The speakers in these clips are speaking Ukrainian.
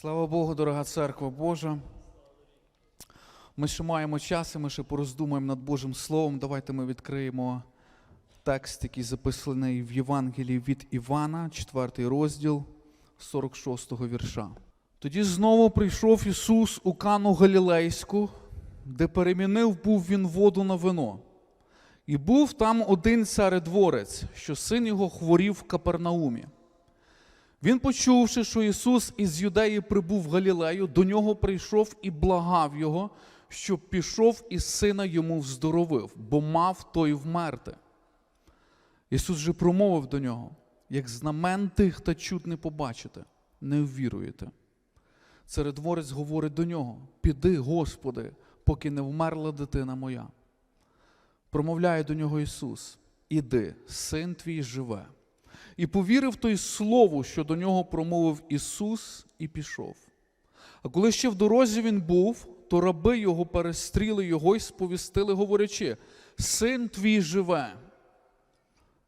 Слава Богу, дорога церква Божа. Ми ще маємо час, і ми ще пороздумаємо над Божим Словом. Давайте ми відкриємо текст, який записаний в Євангелії від Івана, 4 розділ 46 вірша. Тоді знову прийшов Ісус у Кану Галілейську, де перемінив був він воду на вино. І був там один царедворець, що син його хворів в Капернаумі. Він, почувши, що Ісус із Юдеї прибув в Галілею, до нього прийшов і благав його, щоб пішов і сина йому вздоровив, бо мав той вмерти. Ісус же промовив до нього, як знамен тих та чут не побачите, не ввіруєте. Царедворець говорить до нього: Піди, Господи, поки не вмерла дитина моя. Промовляє до нього Ісус: Іди, син твій живе. І повірив той слову, що до нього промовив Ісус, і пішов. А коли ще в дорозі він був, то раби його перестріли його й сповістили, говорячи: Син твій живе.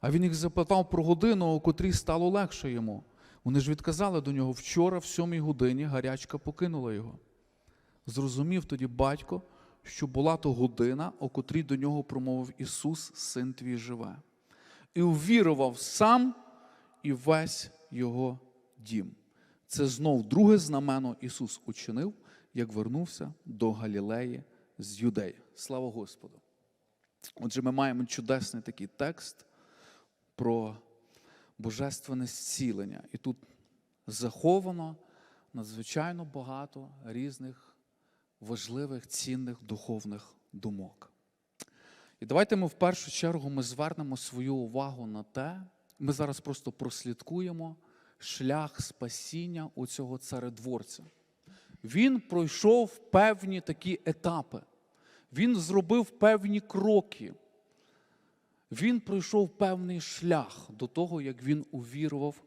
А він їх запитав про годину, о котрій стало легше йому. Вони ж відказали до нього вчора, в сьомій годині, гарячка покинула його. Зрозумів тоді батько, що була то година, о котрій до нього промовив Ісус, син твій живе. І увірував сам і весь його дім. Це знов друге знамено Ісус учинив, як вернувся до Галілеї з Юдеї. Слава Господу! Отже, ми маємо чудесний такий текст про божественне зцілення. І тут заховано надзвичайно багато різних важливих, цінних духовних думок. І давайте ми в першу чергу ми звернемо свою увагу на те, ми зараз просто прослідкуємо шлях спасіння у цього царедворця. Він пройшов певні такі етапи, він зробив певні кроки, він пройшов певний шлях до того, як він увірував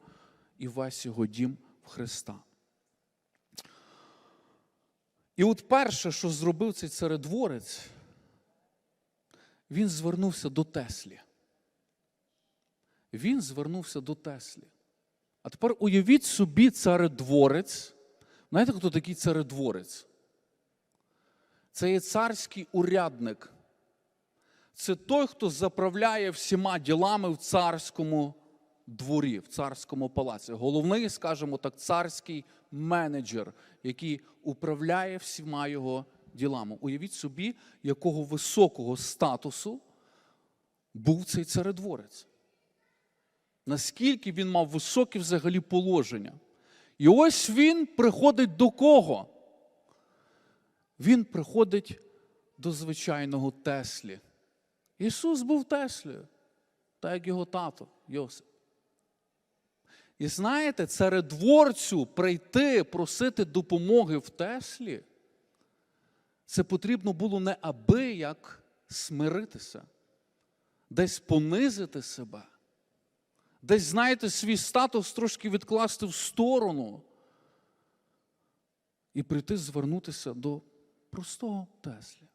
і весь його дім в Христа. І от перше, що зробив цей царедворець, він звернувся до Теслі. Він звернувся до Теслі. А тепер уявіть собі царедворець. Знаєте, хто такий царедворець? Це є царський урядник. Це той, хто заправляє всіма ділами в царському дворі, в царському палаці. Головний, скажімо так, царський менеджер, який управляє всіма його ділами. Уявіть собі, якого високого статусу був цей царедворець. Наскільки він мав високе взагалі положення. І ось він приходить до кого? Він приходить до звичайного Теслі. Ісус був Теслею, так як його тато Йосип. І знаєте, царедворцю прийти просити допомоги в Теслі, це потрібно було не аби як смиритися, десь понизити себе, десь, знаєте, свій статус трошки відкласти в сторону і прийти звернутися до простого Теслі.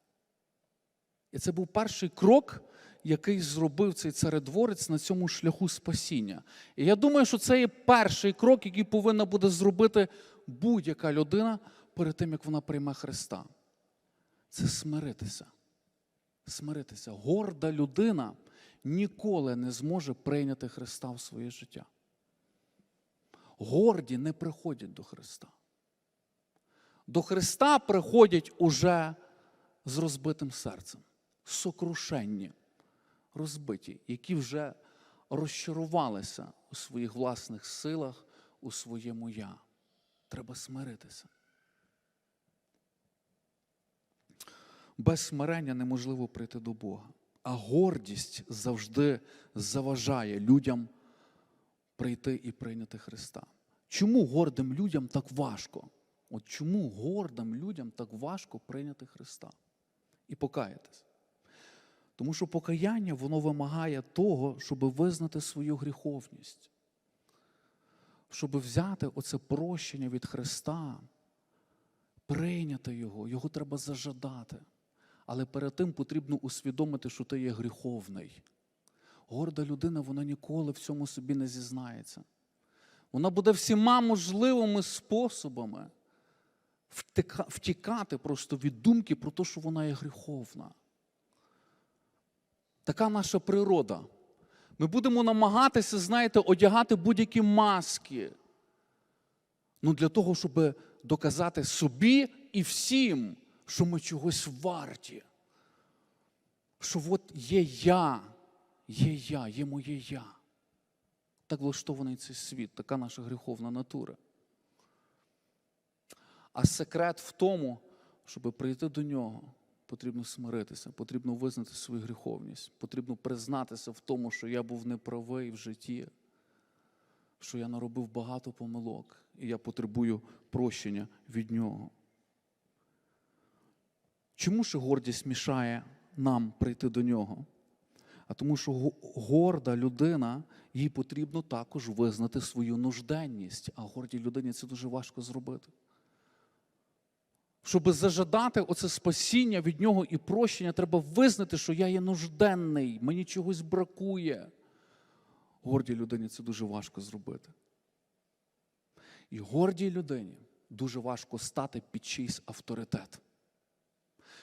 І це був перший крок, який зробив цей царедворець на цьому шляху спасіння. І я думаю, що це є перший крок, який повинна буде зробити будь-яка людина перед тим, як вона прийме Христа. Це смиритися. Смиритися. Горда людина ніколи не зможе прийняти Христа в своє життя. Горді не приходять до Христа. До Христа приходять уже з розбитим серцем, сокрушенні, розбиті, які вже розчарувалися у своїх власних силах, у своєму я. Треба смиритися. Без смирення неможливо прийти до Бога. А гордість завжди заважає людям прийти і прийняти Христа. Чому гордим людям так важко? От чому гордим людям так важко прийняти Христа і покаятись? Тому що покаяння воно вимагає того, щоб визнати свою гріховність, щоб взяти оце прощення від Христа, прийняти Його, його треба зажадати. Але перед тим потрібно усвідомити, що ти є гріховний. Горда людина, вона ніколи в цьому собі не зізнається. Вона буде всіма можливими способами втікати просто від думки про те, що вона є гріховна. Така наша природа. Ми будемо намагатися, знаєте, одягати будь-які маски. Ну, для того, щоб доказати собі і всім, що ми чогось варті. Що от є я, є я, є моє я. Так влаштований цей світ, така наша гріховна натура. А секрет в тому, щоб прийти до нього, потрібно смиритися, потрібно визнати свою гріховність, потрібно признатися в тому, що я був неправий в житті, що я наробив багато помилок, і я потребую прощення від нього. Чому ж гордість мішає нам прийти до нього? А тому, що горда людина, їй потрібно також визнати свою нужденність, а гордій людині це дуже важко зробити. Щоб зажадати оце спасіння від нього і прощення, треба визнати, що я є нужденний, мені чогось бракує. Гордій людині це дуже важко зробити. І гордій людині дуже важко стати під чийсь авторитет.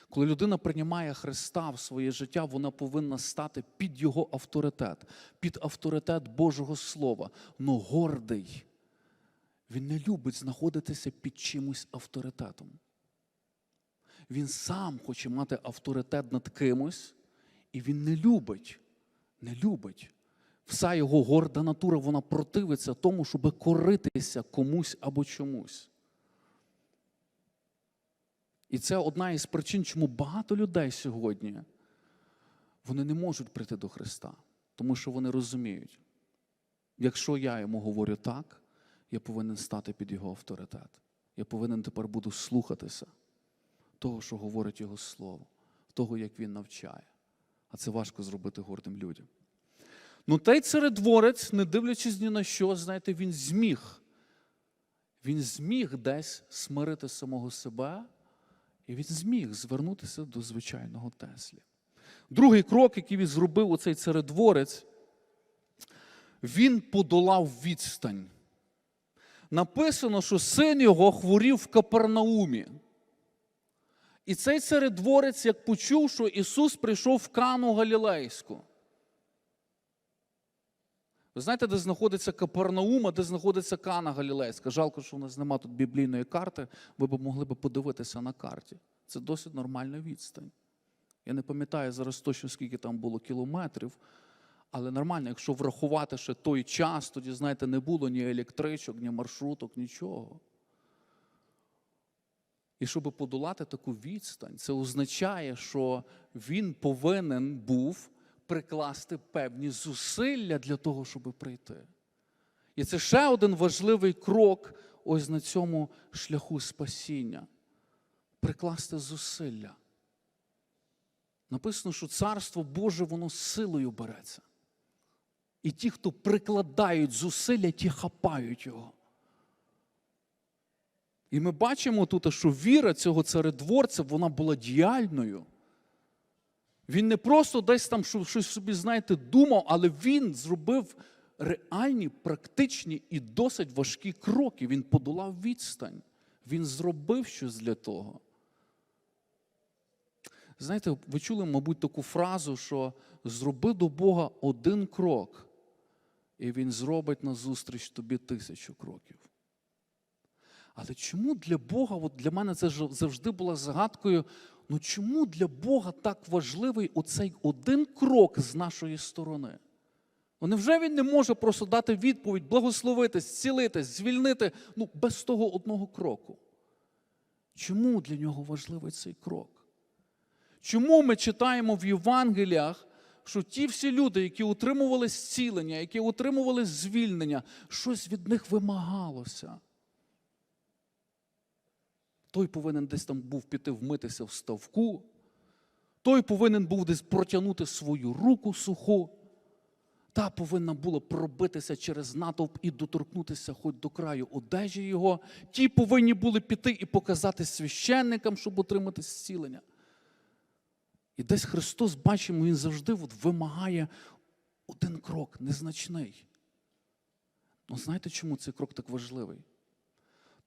Коли людина приймає Христа в своє життя, вона повинна стати під Його авторитет, під авторитет Божого Слова. Но гордий, він не любить знаходитися під чимось авторитетом. Він сам хоче мати авторитет над кимось, і він не любить, не любить. Вся його горда натура, вона противиться тому, щоб коритися комусь або чомусь. І це одна із причин, чому багато людей сьогодні вони не можуть прийти до Христа, тому що вони розуміють, якщо я йому говорю так, я повинен стати під його авторитет. Я повинен тепер буду слухатися того, що говорить його слово, того, як він навчає. А це важко зробити гордим людям. Ну, той царедворець, не дивлячись ні на що, знаєте, він зміг. Він зміг десь смирити самого себе, і він зміг звернутися до звичайного Теслі. Другий крок, який він зробив у цей царедворець, він подолав відстань. Написано, що син його хворів в Капернаумі. І цей царедворець, як почув, що Ісус прийшов в Кану Галілейську. Ви знаєте, де знаходиться Капернаум, а де знаходиться Кана Галілейська? Жалко, що у нас немає тут біблійної карти, ви б могли б подивитися на карті. Це досить нормальна відстань. Я не пам'ятаю зараз точно, скільки там було кілометрів, але нормально, якщо врахувати ще той час, тоді, знаєте, не було ні електричок, ні маршруток, нічого. І щоб подолати таку відстань, це означає, що він повинен був прикласти певні зусилля для того, щоб прийти. І це ще один важливий крок ось на цьому шляху спасіння. Прикласти зусилля. Написано, що Царство Боже, воно силою береться. І ті, хто прикладають зусилля, ті хапають його. І ми бачимо тут, що віра цього царедворця, вона була діяльною. Він не просто десь там щось собі, знаєте, думав, але він зробив реальні, практичні і досить важкі кроки. Він подолав відстань. Він зробив щось для того. Знаєте, ви чули, мабуть, таку фразу, що зроби до Бога один крок, і Він зробить назустріч тобі тисячу кроків. Але чому для Бога, от для мене це завжди була загадкою, ну чому для Бога так важливий оцей один крок з нашої сторони? Ну невже він не може просто дати відповідь, благословити, зцілити, звільнити ну, без того одного кроку? Чому для нього важливий цей крок? Чому ми читаємо в Євангеліях, що ті всі люди, які отримували зцілення, які отримували звільнення, щось від них вимагалося? Той повинен десь там був піти вмитися в ставку, той повинен був десь протягнути свою руку суху, та повинна була пробитися через натовп і доторкнутися хоч до краю одежі його. Ті повинні були піти і показати священникам, щоб отримати зцілення. І десь Христос, бачимо, Він завжди от вимагає один крок, незначний. Ну знаєте, чому цей крок так важливий?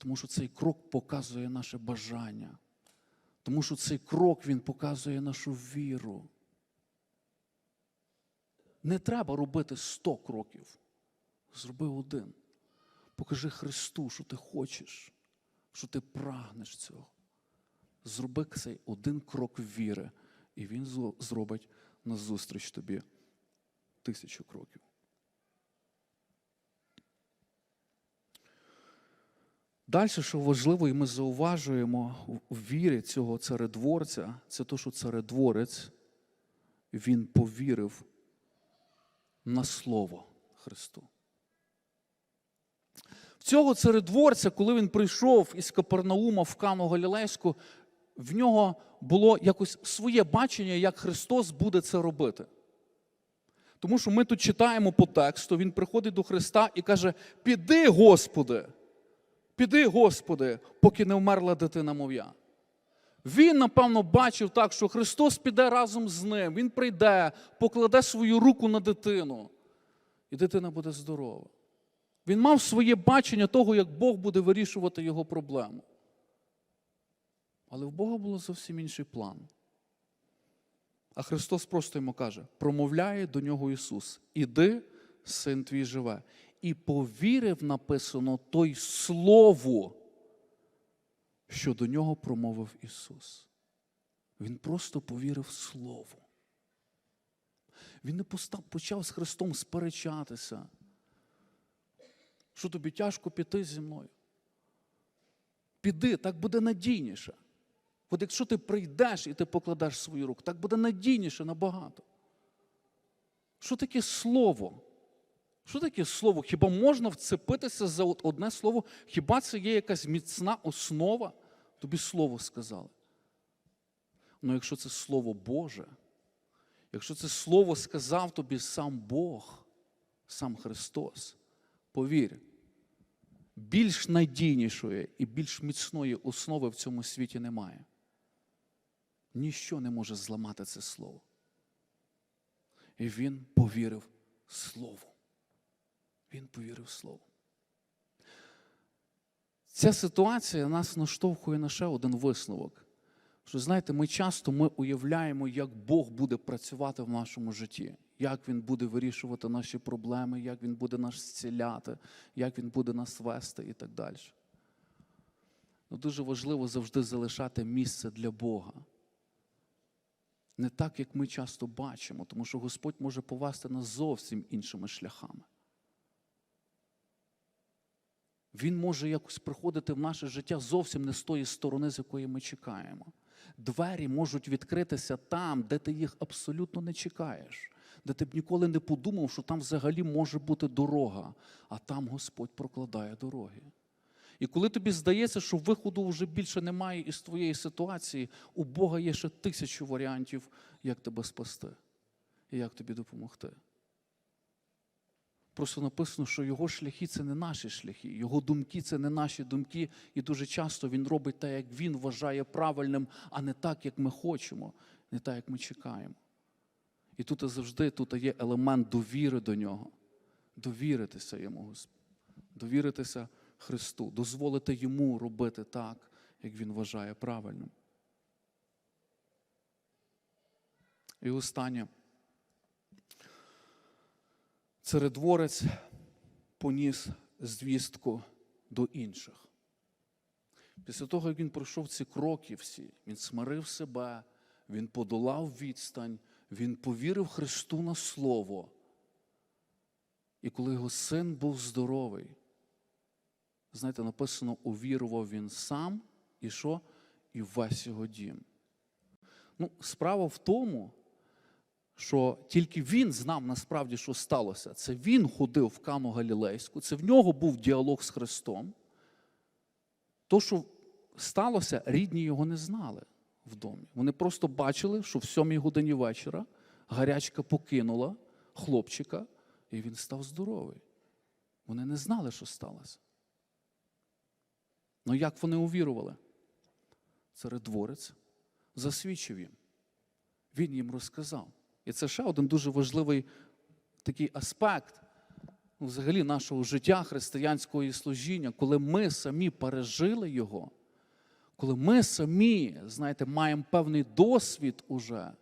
Тому що цей крок показує наше бажання. Тому що цей крок він показує нашу віру. Не треба робити 100 кроків. Зроби один. Покажи Христу, що ти хочеш, що ти прагнеш цього. Зроби цей один крок віри, і Він зробить назустріч тобі тисячу кроків. Далі, що важливо, і ми зауважуємо у вірі цього царедворця, це те, що царедворець, він повірив на слово Христу. В цього царедворця, коли він прийшов із Капернаума в Кану Галілейську, в нього було якось своє бачення, як Христос буде це робити. Тому що ми тут читаємо по тексту, він приходить до Христа і каже: Піди, Господи, піди, Господи, поки не вмерла дитина мов'я. Він, напевно, бачив так, що Христос піде разом з ним, Він прийде, покладе свою руку на дитину, і дитина буде здорова. Він мав своє бачення того, як Бог буде вирішувати його проблему. Але в Бога було зовсім інший план. А Христос просто йому каже: промовляє до нього Ісус: Іди, син твій живе. І повірив, написано той Слову, що до нього промовив Ісус. Він просто повірив Слову. Він не постав, почав з Христом сперечатися. Що тобі тяжко піти зі мною? Піди, так буде надійніше. От якщо ти прийдеш і ти покладеш свою руку, так буде надійніше набагато. Що таке слово? Що таке слово? Хіба можна вцепитися за одне слово? Хіба це є якась міцна основа? Тобі слово сказали. Ну якщо це Слово Боже, якщо це Слово сказав тобі сам Бог, сам Христос, повір, більш надійнішої і більш міцної основи в цьому світі немає. Ніщо не може зламати це слово. І він повірив Слову. Він повірив Слову. Ця ситуація нас наштовхує на ще один висновок. Що знаєте, ми часто ми уявляємо, як Бог буде працювати в нашому житті, як Він буде вирішувати наші проблеми, як Він буде нас зціляти, як Він буде нас вести і так далі. Ну, дуже важливо завжди залишати місце для Бога. Не так, як ми часто бачимо, тому що Господь може повести нас зовсім іншими шляхами. Він може якось приходити в наше життя зовсім не з тої сторони, з якої ми чекаємо. Двері можуть відкритися там, де ти їх абсолютно не чекаєш, де ти б ніколи не подумав, що там взагалі може бути дорога, а там Господь прокладає дороги. І коли тобі здається, що виходу вже більше немає із твоєї ситуації, у Бога є ще тисячу варіантів, як тебе спасти і як тобі допомогти. Просто написано, що його шляхи це не наші шляхи, його думки це не наші думки, і дуже часто він робить те, як він вважає правильним, а не так, як ми хочемо, не так, як ми чекаємо. І тут завжди тут є елемент довіри до нього, довіритися йому, довіритися Христу, дозволити йому робити так, як він вважає правильним. І останнє. Царедворець поніс звістку до інших. Після того, як він пройшов ці кроки всі, він смирив себе, він подолав відстань, він повірив Христу на Слово. І коли його син був здоровий, знаєте, написано, увірував він сам і що? І весь його дім. Ну, справа в тому, що тільки він знав насправді, що сталося. Це він ходив в Кану Галілейську, це в нього був діалог з Христом. То, що сталося, рідні його не знали в домі. Вони просто бачили, що в сьомій годині вечора гарячка покинула хлопчика, і він став здоровий. Вони не знали, що сталося. Ну як вони увірували? Царедворець засвідчив їм. Він їм розказав. І це ще один дуже важливий такий аспект. ну, взагалі нашого життя християнського і служіння, коли ми самі пережили його, коли ми самі, знаєте, маємо певний досвід уже,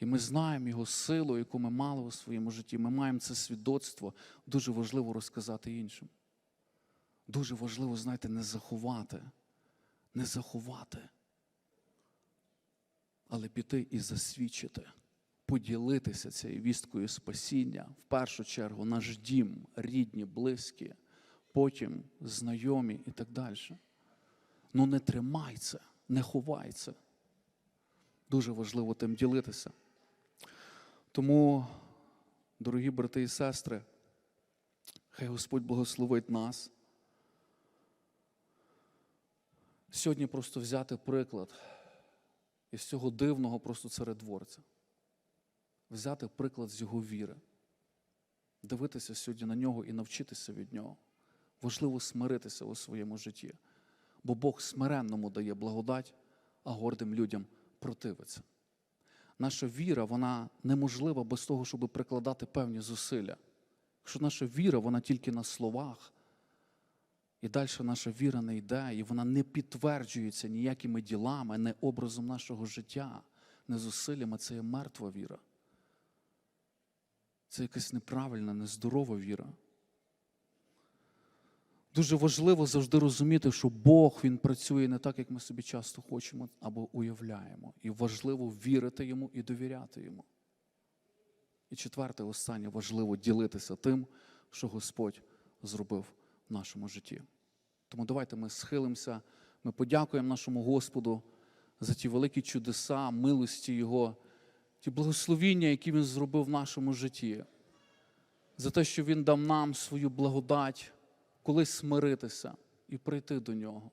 і ми знаємо його силу, яку ми мали у своєму житті, ми маємо це свідоцтво, дуже важливо розказати іншим. Дуже важливо, знаєте, не заховати, не заховати, але піти і засвідчити, поділитися цією вісткою спасіння, в першу чергу наш дім, рідні, близькі, потім знайомі і так далі. Ну не тримай це, не ховай. Дуже важливо тим ділитися. Тому, дорогі брати і сестри, хай Господь благословить нас. Сьогодні просто взяти приклад із цього дивного просто царедворця, взяти приклад з його віри, дивитися сьогодні на нього і навчитися від нього. Важливо смиритися у своєму житті, бо Бог смиренному дає благодать, а гордим людям противиться. Наша віра, вона неможлива без того, щоб прикладати певні зусилля. Якщо наша віра, вона тільки на словах, і далі наша віра не йде, і вона не підтверджується ніякими ділами, не образом нашого життя, не зусиллями, це є мертва віра. Це якась неправильна, нездорова віра. Дуже важливо завжди розуміти, що Бог Він працює не так, як ми собі часто хочемо або уявляємо. І важливо вірити йому і довіряти йому. І четверте, останнє важливо ділитися тим, що Господь зробив в нашому житті. Тому давайте ми схилимося, ми подякуємо нашому Господу за ті великі чудеса, милості Його, ті благословіння, які Він зробив в нашому житті, за те, що Він дав нам свою благодать, колись смиритися і прийти до Нього.